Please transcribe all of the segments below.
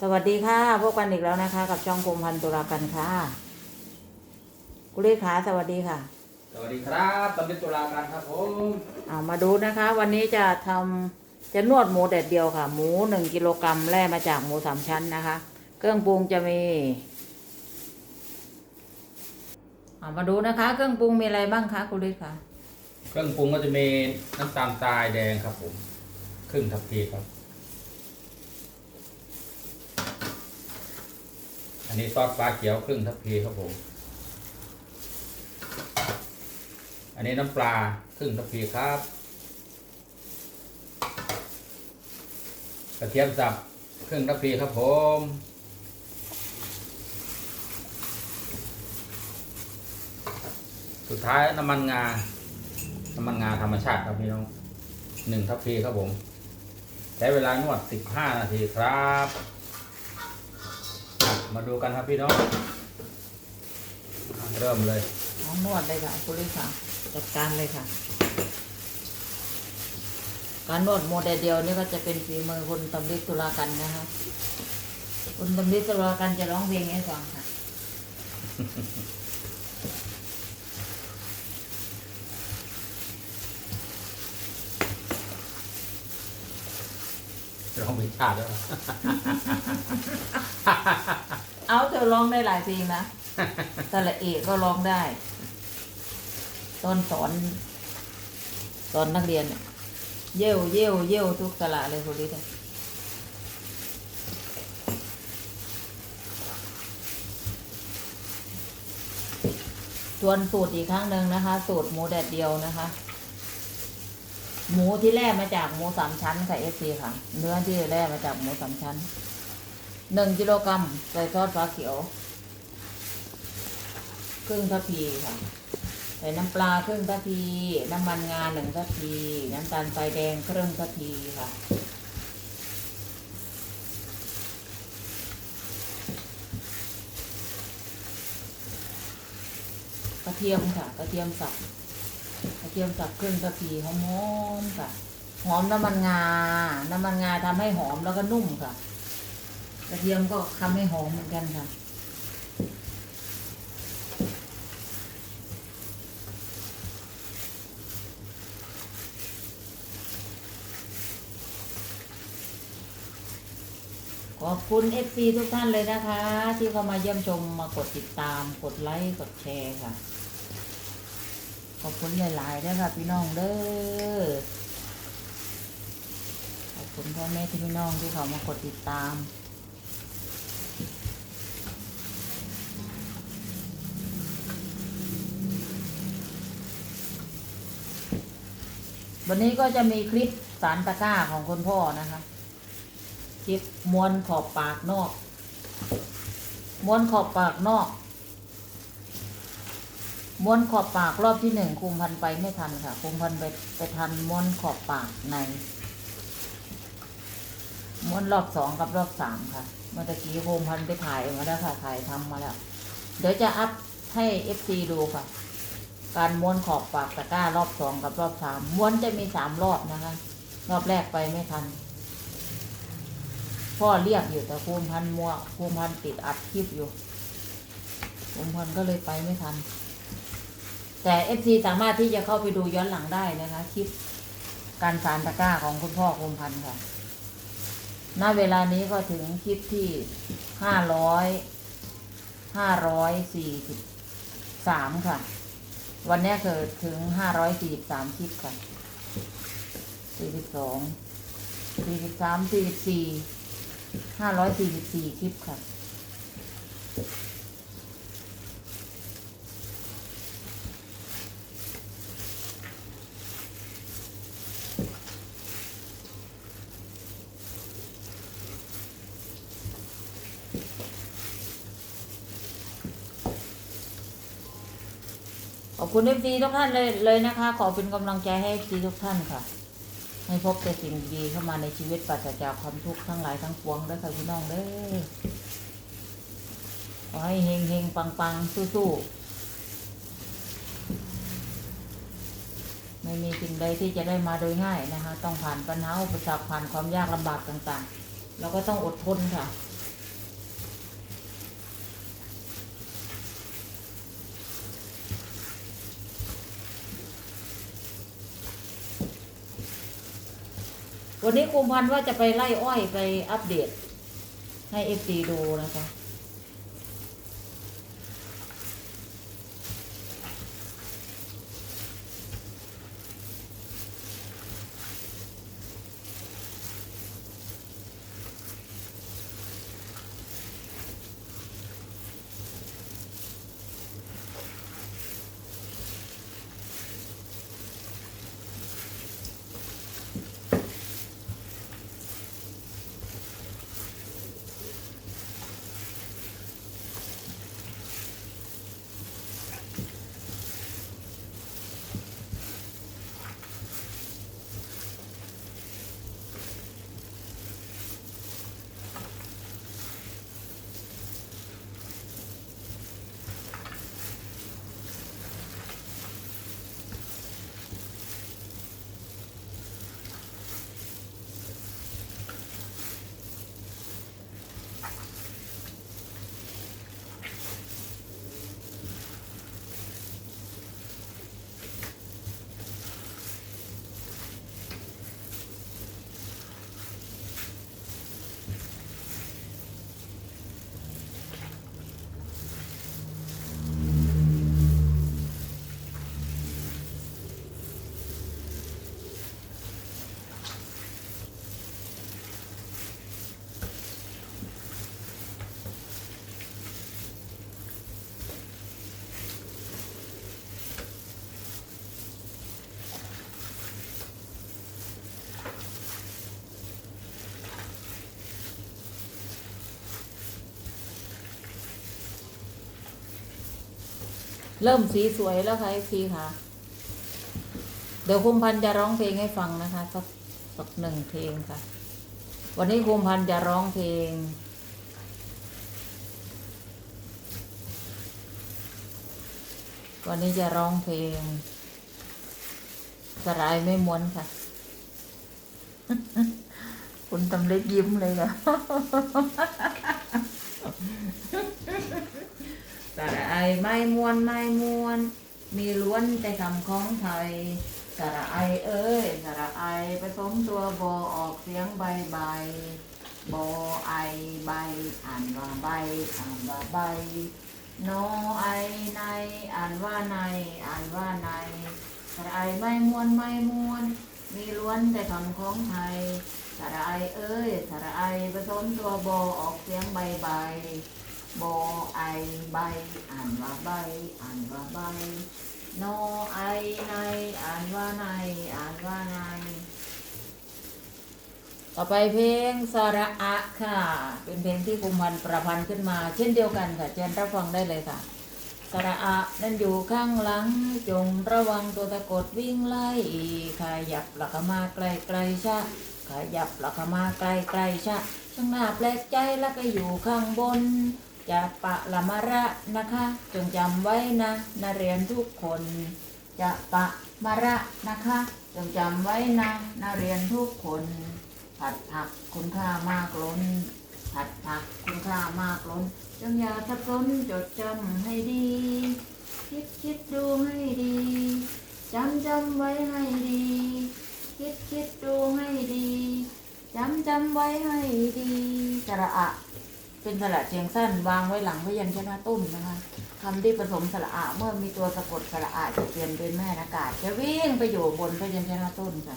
สวัสดีค่ะพบกันอีกแล้วนะคะ กับช่องกรมพันธุ์ตุลากันค่ะกุเลขาสวัสดีค่ะ สวัสดีครับตำเป็นตุลาการครับผมเอามาดูนะคะ วันนี้จะทำจะนวดหมูแดดเดียวค่ะ หมูหนึ่งกิโลกรัมแล่มาจากหมูสามชั้นนะคะ เครื่องปรุงจะมีเอามาดูนะคะ เครื่องปรุงมีอะไรบ้างคะกุเลขาเครื่องปรุงก็จะมีน้ำตาลทรายแดงครับผมครึ่งทัพพีครับ นนี้ซอสปลาเขียวครึ่งทัพพีครับผม อันนี้น้ำปลาครึ่งทัพพีครับ กระเทียมสับครึ่งทัพพีครับผมสุดท้ายน้ำมันงา น้ำมันงาธรรมชาติครับพี่น้องหนึ่งทัพพีครับผม ใช้เวลานวดสิบห้านาทีครับ มาดูกันครับพี่น้องอะเริ่มเลยเอานวดเลยค่ะกุเลขาจัดการเลยค่ะ การนวดหมูแดดเดียวนี่ก็จะเป็นฝีมือคุณตำลิกตุลากันนะคะคุณตำลิกตุลากันจะร้องเพลงให้ฟังค่ะร้องเพลงชาติแล้ว เอาเธอร้องได้หลายเพลงนะตะละเอกก็ร้องได้ ตอนสอนสอนนักเรียนเนี่ยเย่วเย่วเย่วทุกตละเลยคนนี้เลยทวนสูตรอีกครั้งหนึ่งนะคะ สูตรหมูแดดเดียวนะคะ หมูที่แล่มาจากหมูสามชั้นค่ะเอซีค่ะ เนื้อที่แล่มาจากหมูสามชั้น หนึ่งกิโลกรัมใส่ซอสฟ้าเขียว ครึ่งทัพพีค่ะ ใส่น้ำปลาครึ่งทัพพี น้ำมันงาหนึ่งทัพพี น้ำตาลทรายแดงครึ่งทัพพีค่ะกระเทียมค่ะกระเทียมสับกระเทียมสับครึ่งทัพพีหอมๆค่ะ หอมน้ำมันงา น้ำมันงาทำให้หอมแล้วก็นุ่มค่ะ กระเทียมก็ทำให้หอมเหมือนกันค่ะ ขอบคุณ FC ทุกท่านเลยนะคะ ที่เข้ามาเยี่ยมชมมากดติดตาม กดไลค์ กดแชร์ค่ะ ขอบคุณหลายๆด้วยค่ะพี่น้องเด้อขอบคุณพ่อแม่ที่พี่น้องที่เขามากดติดตาม วันนี้ก็จะมีคลิปสารตะก้าของคุณพ่อนะคะคลิปมวนขอบปากนอกมวนขอบปากนอกม้วนขอบปากรอบที่หนึ่งคุมพันไปไม่ทันค่ะ คุมพันไปไปทันม้วนขอบปากในม้วนรอบสองกับรอบสามค่ะ เมื่อกี้คุมพันไปถ่ายมาแล้วค่ะถ่ายทำมาแล้ว เดี๋ยวจะอัพให้เอฟซีดูค่ะ การม้วนขอบปากตะกร้ารอบสองกับรอบสามม้วนจะมีสามรอบนะคะ รอบแรกไปไม่ทัน พ่อเรียกอยู่แต่ภูมิพันธ์มัวภูมิพันธ์ติดอัดคลิปอยู่ภูมิพันธ์ก็เลยไปไม่ทัน แต่เอฟซีสามารถที่จะเข้าไปดูย้อนหลังได้นะคะคลิปการสารตะกร้าของคุณพ่อภูมิพันธ์ค่ะณเวลานี้ก็ถึงคลิปที่ห้าร้อยห้าร้อยสี่สิบสามค่ะ วันนี้คือถึงห้าร้อยสี่สิบสามคลิปค่ะสี่สิบสองสี่สิบสามสี่สิบสี่ห้าร้อยสี่สิบสี่คลิปค่ะ ขอบคุณเอฟซีทุกท่านเลยเลยนะคะ ขอเป็นกำลังใจให้เอฟซีทุกท่านค่ะ ให้พบแต่สิ่งดีๆเข้ามาในชีวิตปราศจากความทุกข์ทั้งหลายทั้งปวงด้อค่ะพี่น้องเด้อขอให้เฮงเฮงปังปังๆสู้ๆไม่มีสิ่งใดที่จะได้มาโดยง่ายนะคะ ต้องผ่านปัญหาอุปสรรคผ่านความยากลำบากต่างๆเราก็ต้องอดทนค่ะ วันนี้คุมพันว่าจะไปไล่อ้อยไปอัปเดตให้เอฟซีดูนะคะ เริ่มสีสวยแล้วค่ะเอฟซีค่ะ เดี๋ยวคุมพันจะร้องเพลงให้ฟังนะคะสักสักหนึ่งเพลงค่ะ วันนี้คุมพันจะร้องเพลง วันนี้จะร้องเพลง สลายไม่ม้วนค่ะ คุณตำเล็กยิ้มเลยค่ะ สระไอไม่มวนไม่มวน มีล้วนแต่คำของไทย สระไอเอ้ย สระไอผสมตัวบอออกเสียงใบใบบอไอใบ อ่านว่าใบ อ่านว่าใบโนไอใน อ่านว่าใน อ่านว่าในสระไอไม่มวนไม่มวน มีล้วนแต่คำของไทย สระไอเอ้ย สระไอผสมตัวบอออกเสียงใบใบ บอไอใบ อ่านว่าใบ อ่านว่าใบ นอไอใน อ่านว่าใน อ่านว่าใน ต่อไปเพลงสระอะค่ะ เป็นเพลงที่คุมพันธ์ประพันธ์ขึ้นมา เช่นเดียวกันค่ะเชิญรับฟังได้เลยค่ะสระอะนั่นอยู่ข้างหลัง จงระวังตัวตะกดวิ่งไล่ขยับหลักมาไกลไกลๆชะขยับหลักมาไกลไกลๆชะช่างหน้าแปลกใจแล้วก็อยู่ข้างบน จะปะละมะระนะคะ จงจำไว้นะนักเรียนทุกคน จะปะมะระนะคะ จงจำไว้นะนักเรียนทุกคน ผัดผักคุณค่ามากล้น ผัดผักคุณค่ามากล้น จงอย่าสับสนจดจำให้ดี คิดคิดดูให้ดีจำจำไว้ให้ดี คิดคิดดูให้ดีจำจำไว้ให้ดีสระอะ เป็นสระเชียงสั้นวางไว้หลังพยัญชนะต้นนะคะคำที่ผสมสระอะเมื่อมีตัวสะกดสระอะจะเปลี่ยนเป็นแม่นากาศ จะวิ่งไปอยู่บนพยัญชนะต้นค่ะ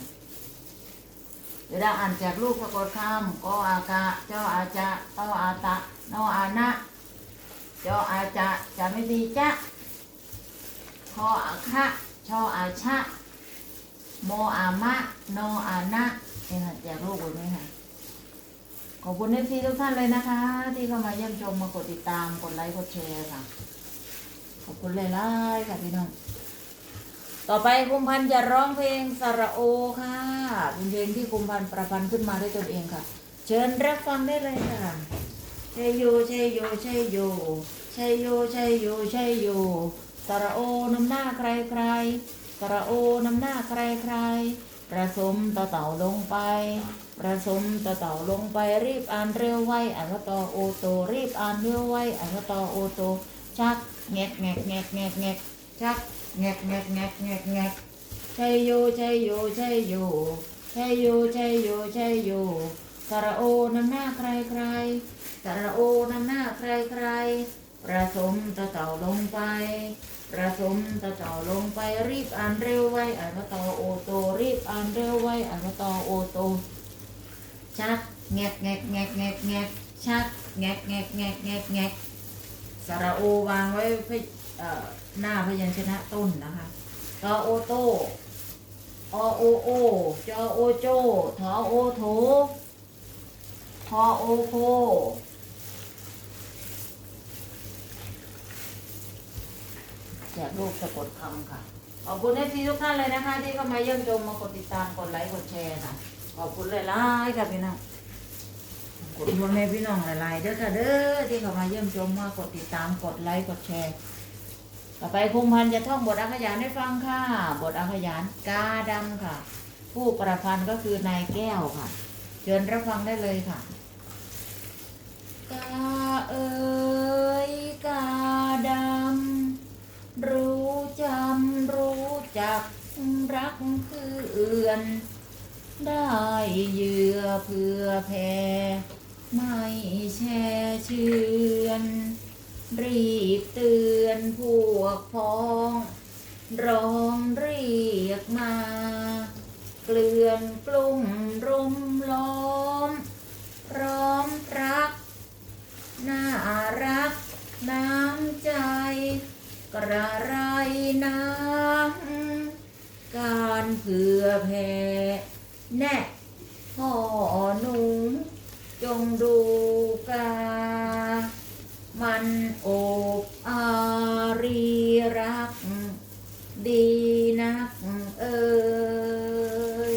เวลาอ่านจากลูกสะกดคำก็อากะเจ้าอาจะเต้าอาตะโนอานะเจ้าอาจะจะไม่ดีจะพออาคะชออาชะโมอามะ โนอานะเนี่ค่ะจากลูกบนนี้ค่ะ ขอบคุณเอฟซีทุกท่านเลยนะคะ ที่เข้ามาเยี่ยมชมมากดติดตามกดไลค์กดแชร์ค่ะ ขอบคุณเลยล่ค่ะพี่น้องต่อไปคุมพันธ์จะร้องเพลงสระโอค่ะเป็นเพลงที่คุมพันธ์ประพันธ์ขึ้นมาด้วยตนเองค่ะ เชิญรับฟังได้เลยค่ะชัยโยชัยโยชัยโยชัยโยชัยโยชัยโยสระโอนำหน้าใครใครสระโอนำหน้าใครใครประสมต่อเต่าลงไป ประสมต่อเต่าลงไปรีบอ่านเร็วไวอ่านว่าต่อโอโต รีบอ่านเร็วไวอ่านว่าต่อโอโต ชักแงกแงกแงกแงกแงกชักแงกแงกแงกแงกแงกชัยโยชัยโยชัยโยชัยโยชัยโยชัยโยสระโอนำหน้าใครใครสระโอนำหน้าใครใครประสมตะเต่าลงไป ประสมตะเต่าลงไปรีบอ่านเร็วไวอ่านว่าตอโอโต รีบอ่านเร็วไวอ่านว่าตอโอโต ชักแงกแงกแงกแงกแงกชักแงกแงกแงกแงกแงกสระโอวางไว้เพื่อเอ่อหน้าพยัญชนะต้นนะคะตอโอโตอโอโอจอโอโจทอโอโถพอโอโคแจกรูปสะกดคำค่ะ ขอบคุณเอฟซีทุกท่านเลยนะคะ ที่เข้ามาเยี่ยมชมมากดติดตามกดไลค์กดแชร์ค่ะ ขอบคุณหลายๆค่ะพี่น้องขอบคุณพ่อแม่พี่น้องหลายๆเด้อค่ะเด้อที่เข้ามาเยี่ยมชมมากดติดตามกดไลค์กดแชร์ต่อไปคุมพันจะท่องบทอาขยานให้ฟังค่ะ บทอาขยานกาดำค่ะ ผู้ประพันธ์ก็คือนายแก้วค่ะ เชิญรับฟังได้เลยค่ะกาเอ๋ยกาดำรู้จำรู้จักรักเพื่อน ได้เยื่อเพื่อแผ่ไม่แช่เชือน รีบเตือนพวกพ้อง ร้องเรียกมา เกลื่อนกลุ่มรมล้อม พร้อมรัก น่ารัก น้ำใจ กระไรน้ำการเผื่อแผ่แน่พ่อหนูจงดูกา มันโอบอารีรัก ดีนักเอ่ย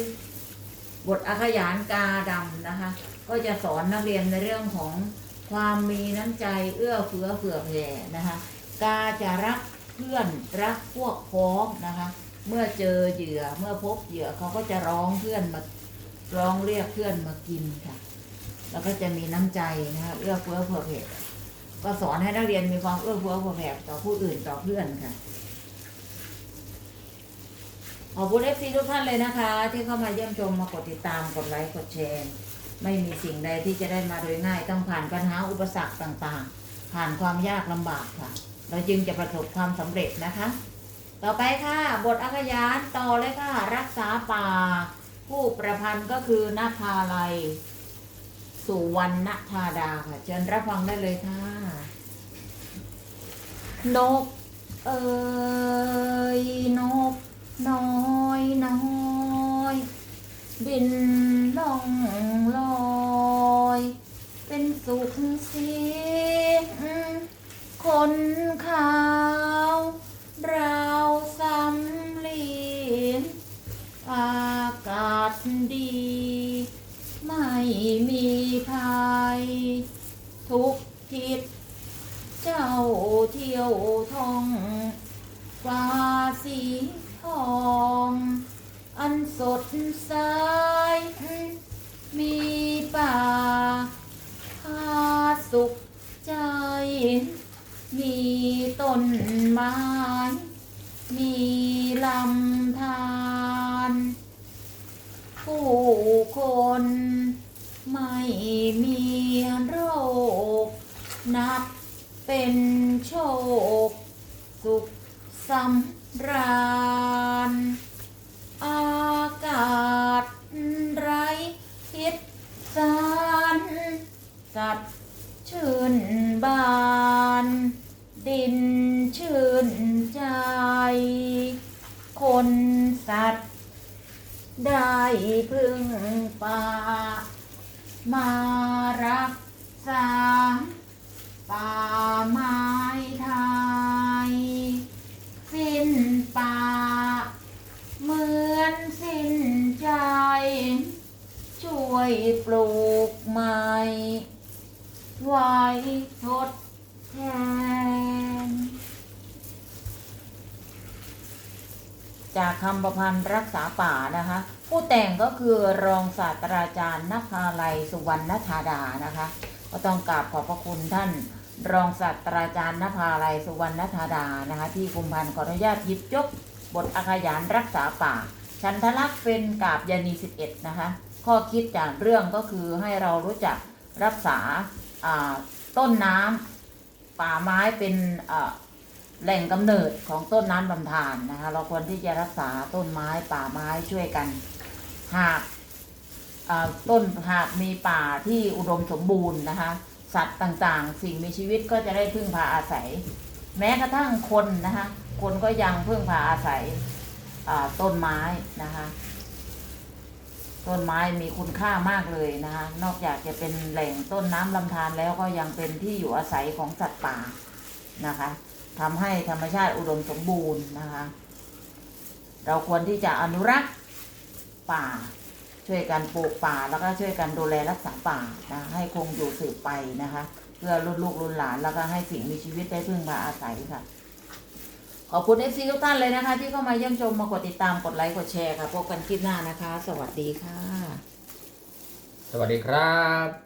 บทอาขยานกา ดำนะคะ ก็จะสอนนักเรียนในเรื่องของความมีน้ำใจเอื้อเฟื้อเผื่อแผ่นะคะ กาจะรักเพื่อนรักพวกพ้องนะคะ เมื่อเจอเหยื่อเมื่อพบเหยื่อเขาก็จะร้องเพื่อนมาร้องเรียกเพื่อนมากินค่ะ แล้วก็จะมีน้ำใจนะคะเอื้อเฟื้อเผื่อแผ่ก็สอนให้นักเรียนมีความเอื้อเฟื้อเผื่อแผ่ต่อผู้อื่นต่อเพื่อนค่ะ ขอบคุณเอฟซีทุกท่านเลยนะคะ ที่เข้ามาเยี่ยมชมมากดติดตามกดไลค์กดแชร์ไม่มีสิ่งใดที่จะได้มาโดยง่ายต้องผ่านปัญหาอุปสรรคต่างๆ ผ่านความยากลำบากค่ะ เราจึงจะประสบความสำเร็จนะคะ ต่อไปค่ะ บทอักขยานต่อเลยค่ะ รักษาป่า ผู้ประพันธ์ก็คือนาภาลัยสุวรรณธาดาค่ะเชิญรับฟังได้เลยค่ะ นก เอ่ยนก น้อยน้อยบินล่องลอย เป็นสุขสี สัตว์ชื่นบาน ดินชื่นใจ คนสัตว์ ได้พึ่งป่า มารักษาป่าไม้ไทย สิ้นป่า เหมือนสิ้นใจ ช่วยปลูกใหม่ ไว้ทดแทน จากคำประพันธ์รักษาป่านะคะ ผู้แต่งก็คือรองศาสตราจารย์นภาลัยสุวรรณธาดานะคะก็ต้องกราบขอบพระคุณท่านรองศาสตราจารย์นภาลัยสุวรรณธาดานะคะที่กุมพันธ์ขออนุญาตหยิบยก บทอาขยานรักษาป่าฉันทลักษ์เป็นกาบยานี11 นะคะ ข้อคิดจากเรื่องก็คือให้เรารู้จักรักษา ต้นน้ำป่าไม้เป็นแหล่งกำเนิดของต้นน้ำลำธารนะคะเราควรที่จะรักษาต้นไม้ป่าไม้ช่วยกัน หากต้นหากมีป่าที่อุดมสมบูรณ์นะคะ สัตว์ต่างๆ สิ่งมีชีวิตก็จะได้พึ่งพาอาศัย แม้กระทั่งคนนะคะคนก็ยังพึ่งพาอาศัยต้นไม้นะคะ ต้นไม้มีคุณค่ามากเลยนะคะ นอกจากจะเป็นแหล่งต้นน้ำลำธารแล้วก็ยังเป็นที่อยู่อาศัยของสัตว์ป่านะคะทำให้ธรรมชาติอุดมสมบูรณ์นะคะ เราควรที่จะอนุรักษ์ป่า ช่วยกันปลูกป่าแล้วก็ช่วยกันดูแลรักษาป่านะให้คงอยู่สืบไปนะคะ เพื่อรุ่นลูกรุ่นหลานแล้วก็ให้สิ่งมีชีวิตได้พึ่งพาอาศัยค่ะ ขอบคุณเอฟซีทุกท่านเลยนะคะ ที่เข้ามาเยี่ยมชมมากดติดตามกดไลค์กดแชร์ค่ะพบกันคลิปหน้านะคะ สวัสดีค่ะ สวัสดีครับ